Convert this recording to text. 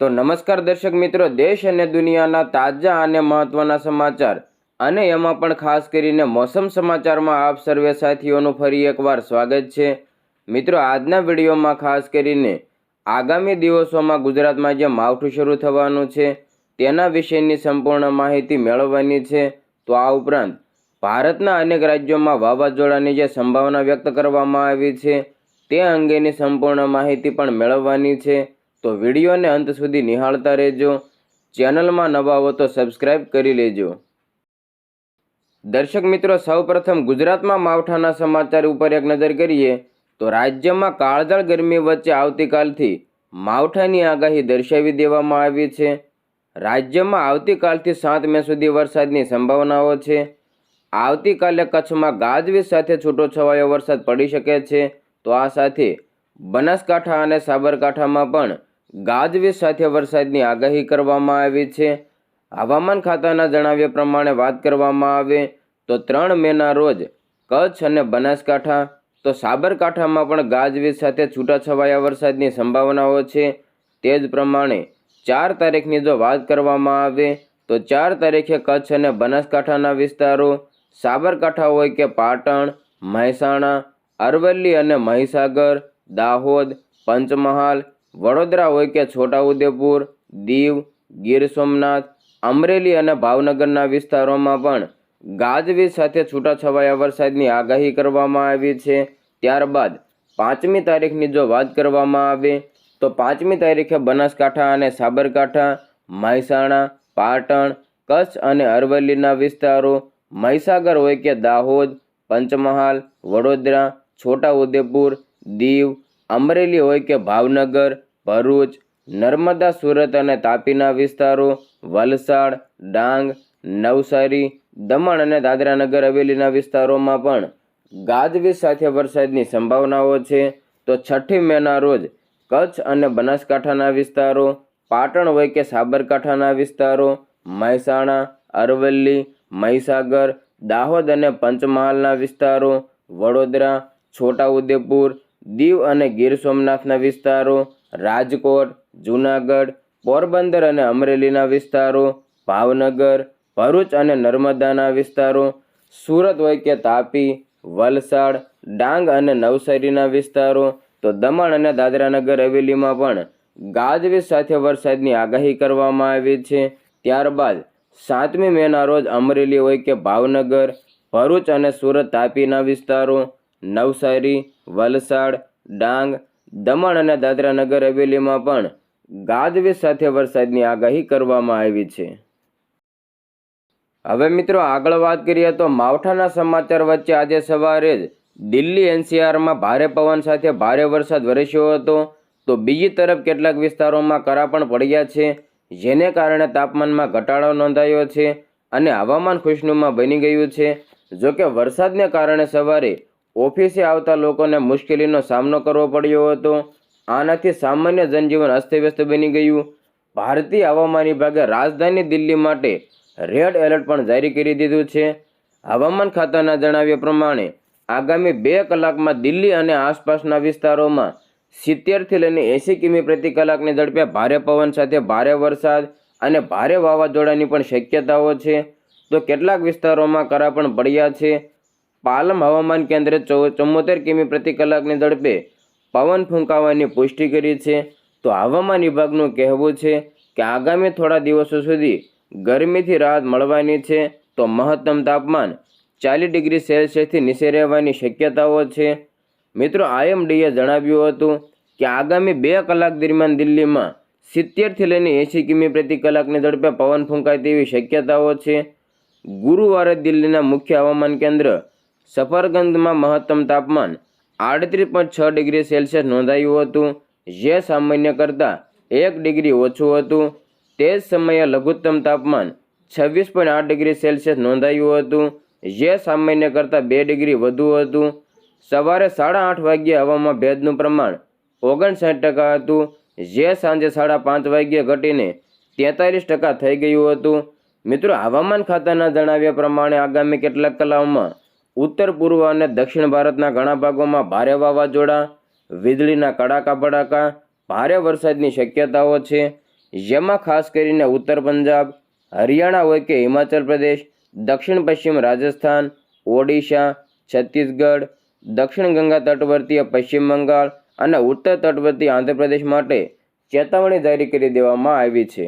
તો નમસ્કાર દર્શક મિત્રો, દેશ અને દુનિયાના તાજા અને મહત્વના સમાચાર. અને એમાં પણ ખાસ કરીને મોસમ સમાચારમાં આપ સર્વે સાથીઓનું ફરી એકવાર સ્વાગત છે. મિત્રો, આજના વિડીયોમાં ખાસ કરીને આગામી દિવસોમાં ગુજરાતમાં જે માવઠું શરૂ થવાનું છે, તેના વિશેની સંપૂર્ણ માહિતી મેળવવાની છે. તો આ ઉપરાંત ભારતના અનેક રાજ્યોમાં વાવાઝોડાની જે સંભાવના વ્યક્ત કરવામાં આવી છે, તે અંગેની સંપૂર્ણ માહિતી પણ મેળવવાની છે. તો વિડીયોને અંત સુધી નિહાળતા રહેજો. ચેનલમાં નવા હો તો સબસ્ક્રાઈબ કરી લેજો. દર્શક મિત્રો, સૌપ્રથમ ગુજરાતમાં માવઠાના સમાચાર ઉપર એક નજર કરીએ, તો રાજ્યમાં કાળઝાળ ગરમી વચ્ચે આવતીકાલથી માવઠાની આગાહી દર્શાવી દેવામાં આવી છે. રાજ્યમાં આવતીકાલથી સાત મે સુધી વરસાદની સંભાવનાઓ છે. આવતીકાલે કચ્છમાં ગાજવીજ સાથે છૂટોછવાયો વરસાદ પડી શકે છે. તો આ સાથે બનાસકાંઠા અને સાબરકાંઠામાં પણ ગાજવીજ સાથે વરસાદની આગાહી કરવામાં આવી છે. હવામાન ખાતાના જણાવ્યા પ્રમાણે વાત કરવામાં આવે તો ત્રણ મેના રોજ કચ્છ અને બનાસકાંઠા, તો સાબરકાંઠામાં પણ ગાજવીજ સાથે છૂટાછવાયા વરસાદની સંભાવનાઓ છે. તે જ પ્રમાણે ચાર તારીખની જો વાત કરવામાં આવે તો ચાર તારીખે કચ્છ અને બનાસકાંઠાના વિસ્તારો સાબરકાંઠા હોય કે પાટણ, મહેસાણા, અરવલ્લી અને મહીસાગર, દાહોદ, પંચમહાલ વડોદરા હોય કે છોટાઉદેપુર, દીવ, ગીર સોમનાથ, અમરેલી અને ભાવનગરના વિસ્તારોમાં પણ ગાજવીજ સાથે છૂટાછવાયા વરસાદની આગાહી કરવામાં આવી છે. ત્યારબાદ પાંચમી તારીખની જો વાત કરવામાં આવે, તો પાંચમી તારીખે બનાસકાંઠા અને સાબરકાંઠા, મહેસાણા, પાટણ, કચ્છ અને અરવલ્લીના વિસ્તારો, મહીસાગર હોય કે દાહોદ, પંચમહાલ, વડોદરા, છોટાઉદેપુર, દીવ અમરેલી હોય કે ભાવનગર, ભરૂચ, નર્મદા, સુરત અને તાપીના વિસ્તારો, વલસાડ, ડાંગ, નવસારી, દમણ અને દાદરાનગર હવેલીના વિસ્તારોમાં પણ ગાજવીજ સાથે વરસાદની સંભાવનાઓ છે. તો છઠ્ઠી મેના રોજ કચ્છ અને બનાસકાંઠાના વિસ્તારો, પાટણ હોય કે સાબરકાંઠાના વિસ્તારો, મહેસાણા, અરવલ્લી, મહીસાગર, દાહોદ અને પંચમહાલના વિસ્તારો, વડોદરા, છોટાઉદેપુર દીવ અને ગીર સોમનાથના વિસ્તારો, રાજકોટ, જૂનાગઢ, પોરબંદર અને અમરેલીના વિસ્તારો, ભાવનગર, ભરૂચ અને નર્મદાના વિસ્તારો, સુરત હોય કે તાપી, વલસાડ, ડાંગ અને નવસારીના વિસ્તારો, તો દમણ અને દાદરાનગર હવેલીમાં પણ ગાજવીજ સાથે વરસાદની આગાહી કરવામાં આવી છે. ત્યારબાદ સાતમી મેના રોજ અમરેલી હોય કે ભાવનગર, ભરૂચ અને સુરત તાપીના વિસ્તારો નવસારી, વલસાડ, ડાંગ, દમણ અને દાદરાનગર હવેલીમાં પણ ગાજવીજ સાથે વરસાદની આગાહી કરવામાં આવી છે. હવે મિત્રો આગળ વાત કરીએ તો માવઠાના સમાચાર વચ્ચે આજે સવારે જ દિલ્હી એનસીઆરમાં ભારે પવન સાથે ભારે વરસાદ વરસ્યો હતો. તો બીજી તરફ કેટલાક વિસ્તારોમાં કરા પણ પડ્યા છે, જેને કારણે તાપમાનમાં ઘટાડો નોંધાયો છે અને હવામાન ખુશનુમા બની ગયું છે. જોકે વરસાદને કારણે સવારે ઓફિસે આવતા લોકોને મુશ્કેલીનો સામનો કરવો પડ્યો હતો. આનાથી સામાન્ય જનજીવન અસ્તવ્યસ્ત બની ગયું. ભારતીય હવામાન વિભાગે રાજધાની દિલ્હી માટે રેડ એલર્ટ પણ જારી કરી દીધું છે. હવામાન ખાતાના જણાવ્યા પ્રમાણે, આગામી બે કલાકમાં દિલ્હી અને આસપાસના વિસ્તારોમાં સિત્તેરથી લઈને એંસી કિમી પ્રતિ કલાકની ઝડપે ભારે પવન સાથે ભારે વરસાદ અને ભારે વાવાઝોડાની પણ શક્યતાઓ છે. તો કેટલાક વિસ્તારોમાં કરા પણ પડ્યા છે. પાલમ હવામાન કેન્દ્રે ચુમ્મોતેર કિમી પ્રતિ કલાકની ઝડપે પવન ફૂંકાવાની પુષ્ટિ કરી છે. તો હવામાન વિભાગનું કહેવું છે કે આગામી થોડા દિવસો સુધી ગરમીથી રાહત મળવાની છે. તો મહત્તમ તાપમાન ચાલીસ ડિગ્રી સેલ્સિયસથી નીચે રહેવાની શક્યતાઓ છે. મિત્રો, આઈએમડીએ જણાવ્યું હતું કે આગામી બે કલાક દરમિયાન દિલ્હીમાં સિત્તેરથી લઈને એંસી કિમી પ્રતિ કલાકની ઝડપે પવન ફૂંકાય તેવી શક્યતાઓ છે. ગુરુવારે દિલ્હીના મુખ્ય હવામાન કેન્દ્ર સફરગંજમાં મહત્તમ તાપમાન આડત્રીસ પોઈન્ટ છ ડિગ્રી સેલ્સિયસ નોંધાયું હતું, જે સામાન્ય કરતાં એક ડિગ્રી ઓછું હતું. તે જ સમયે લઘુત્તમ તાપમાન છવ્વીસ પોઈન્ટ આઠ ડિગ્રી સેલ્સિયસ નોંધાયું હતું, જે સામાન્ય કરતાં બે ડિગ્રી વધુ હતું. સવારે સાડા આઠ વાગ્યે હવામાં ભેજનું પ્રમાણ ઓગણસાઠ ટકા હતું, જે સાંજે સાડા પાંચ વાગ્યે ઘટીને તેતાલીસ ટકા થઈ ગયું હતું. મિત્રો, હવામાન ખાતાના જણાવ્યા પ્રમાણે આગામી કેટલાક કલાકોમાં ઉત્તર પૂર્વ અને દક્ષિણ ભારતના ઘણા ભાગોમાં ભારે વાવાઝોડા, વીજળીના કડાકા ભડાકા, ભારે વરસાદની શક્યતાઓ છે. જેમાં ખાસ કરીને ઉત્તર પંજાબ, હરિયાણા હોય કે હિમાચલ પ્રદેશ, દક્ષિણ પશ્ચિમ રાજસ્થાન, ઓડિશા, છત્તીસગઢ, દક્ષિણ ગંગા તટવર્તીય પશ્ચિમ બંગાળ અને ઉત્તર તટવર્તી આંધ્રપ્રદેશ માટે ચેતવણી જારી કરી દેવામાં આવી છે.